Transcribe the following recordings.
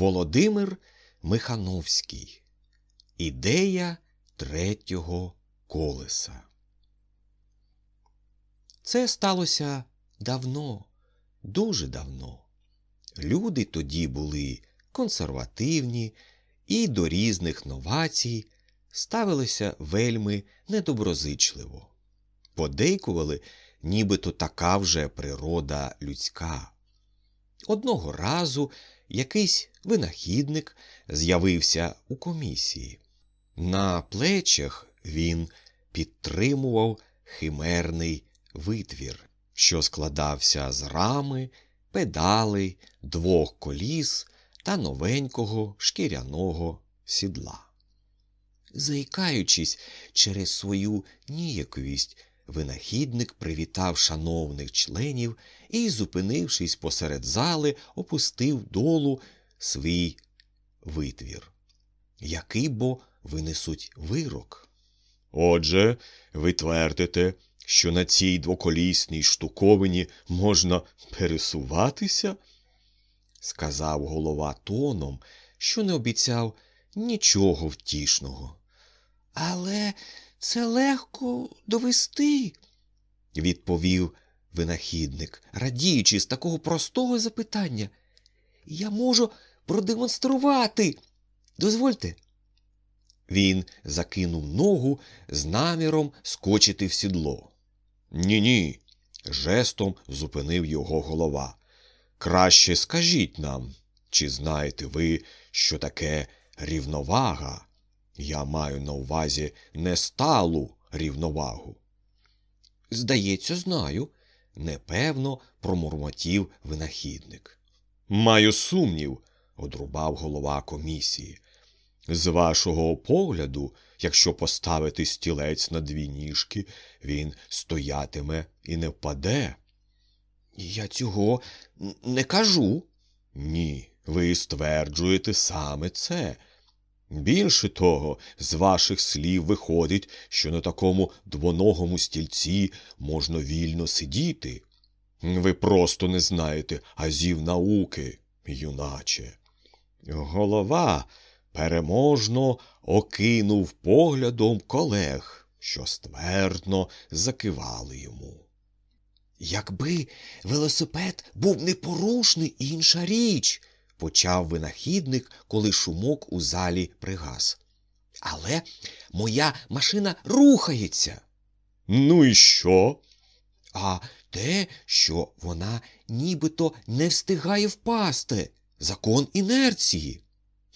Володимир Михановський. Ідея третього колеса. Це сталося давно, дуже давно. Люди тоді були консервативні і до різних новацій ставилися вельми недоброзичливо, подейкували, нібито така вже природа людська. Одного разу якийсь винахідник з'явився у комісії. На плечах він підтримував химерний витвір, що складався з рами, педалей, двох коліс та новенького шкіряного сідла. Заїкаючись через свою ніяковість, винахідник привітав шановних членів і, зупинившись посеред зали, опустив долу свій витвір. Який бо винесуть вирок? Отже, ви твердите, що на цій двоколісній штуковині можна пересуватися? сказав голова тоном, що не обіцяв нічого втішного. Але це легко довести, відповів винахідник, радіючи з такого простого запитання. Я можу продемонструвати. Дозвольте. Він закинув ногу з наміром скочити в сідло. Ні, ні, жестом зупинив його голова. Краще скажіть нам, чи знаєте ви, що таке рівновага? Я маю на увазі несталу рівновагу. Здається, знаю, непевно промурмотів винахідник. Маю сумнів, одрубав голова комісії. З вашого погляду, якщо поставити стілець на дві ніжки, він стоятиме і не впаде. Я цього не кажу. Ні, ви стверджуєте саме це. Більше того, з ваших слів виходить, що на такому двоногому стільці можна вільно сидіти. Ви просто не знаєте азів науки, юначе. Голова переможно окинув поглядом колег, що ствердно закивали йому. Якби велосипед був непорушний інша річ, почав винахідник, коли шумок у залі пригас. Але моя машина рухається. Ну і що? А те, що вона нібито не встигає впасти. Закон інерції.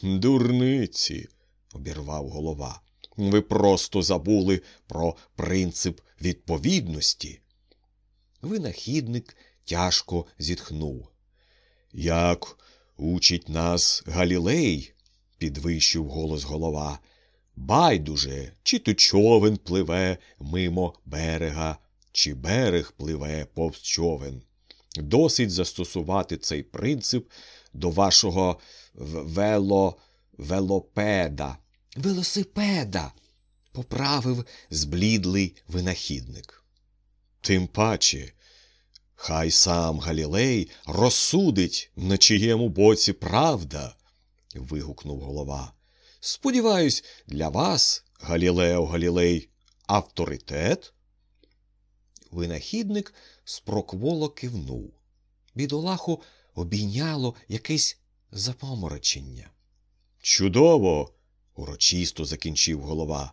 Дурниці, обірвав голова. Ви просто забули про принцип відповідності. Винахідник тяжко зітхнув. Як учить нас Галілей, підвищив голос голова. Байдуже, чи то човен пливе мимо берега, чи берег пливе повз човен. Досить застосувати цей принцип до вашого вело... велопеда. Велосипеда, поправив зблідлий винахідник. Тим паче, хай сам Галілей розсудить, на чиєму боці правда. вигукнув голова. Сподіваюсь, для вас, Галілео Галілей, авторитет? Винахідник спрокволо кивнув. Бідолаху обійняло якесь запоморочення. Чудово! урочисто закінчив голова.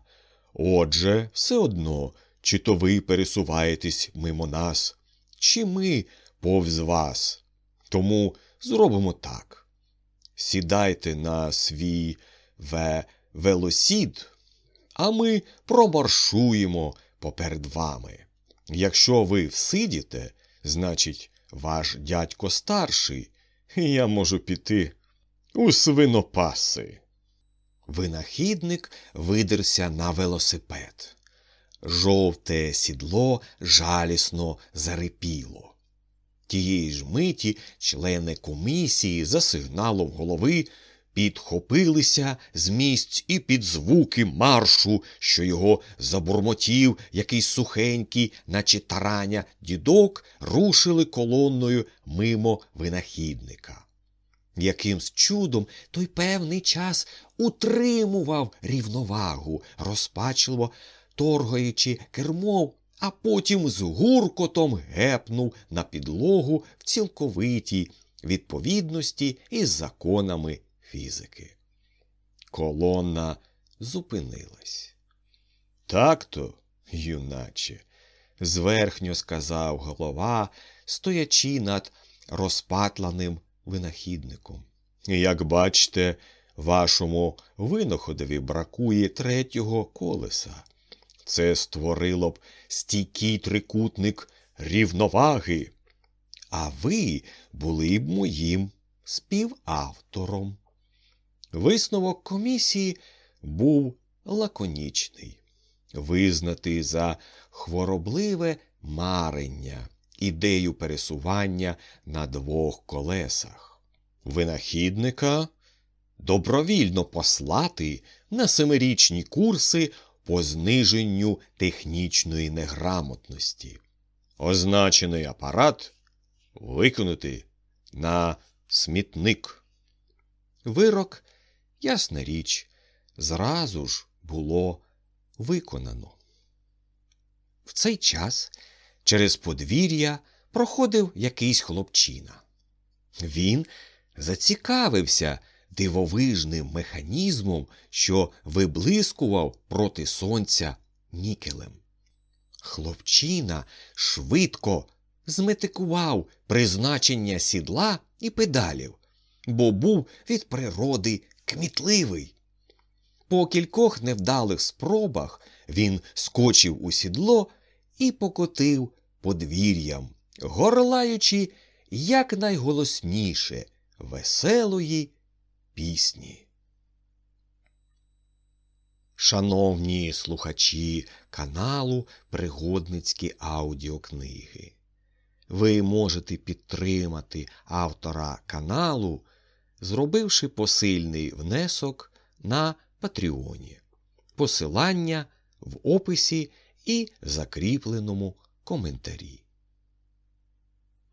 Отже, все одно, чи то ви пересуваєтесь мимо нас, чи ми повз вас. Тому зробимо так. Сідайте на свій ве велосід, а ми промаршуємо поперед вами. Якщо ви всидіте, значить, ваш дядько старший, і я можу піти у свинопаси. Винахідник видерся на велосипед. Жовте сідло жалісно зарипіло. Тієї ж миті члени комісії за сигналом голови підхопилися з місць і під звуки маршу, що його забурмотів якийсь сухенький, наче тараня дідок, рушили колонною мимо винахідника. Якимсь чудом той певний час утримував рівновагу, розпачливо торгаючи кермом, а потім з гуркотом гепнув на підлогу в цілковитій відповідності із законами фізики. Колона зупинилась. Так-то, юначе, зверхньо сказав голова, стоячи над розпатланим винахідником. Як бачите, вашому винаходові бракує третього колеса. Це створило б стійкий трикутник рівноваги, а ви були б моїм співавтором. Висновок комісії був лаконічний. Визнати за хворобливе марення ідею пересування на двох колесах, винахідника добровільно послати на семирічні курси по зниженню технічної неграмотності, означений апарат викинути на смітник. Вирок, ясна річ, зразу ж було виконано. В цей час через подвір'я проходив якийсь хлопчина. Він зацікавився дивовижним механізмом, що виблискував проти сонця нікелем. Хлопчина швидко зметикував призначення сідла і педалів, бо був від природи кмітливий. По кількох невдалих спробах він скочив у сідло і покотив подвір'ям, горлаючи якнайголосніше веселої пісні. Шановні слухачі каналу Пригодницькі аудіокниги. Ви можете підтримати автора каналу, зробивши посильний внесок на Патреоні. Посилання в описі і закріпленому коментарі.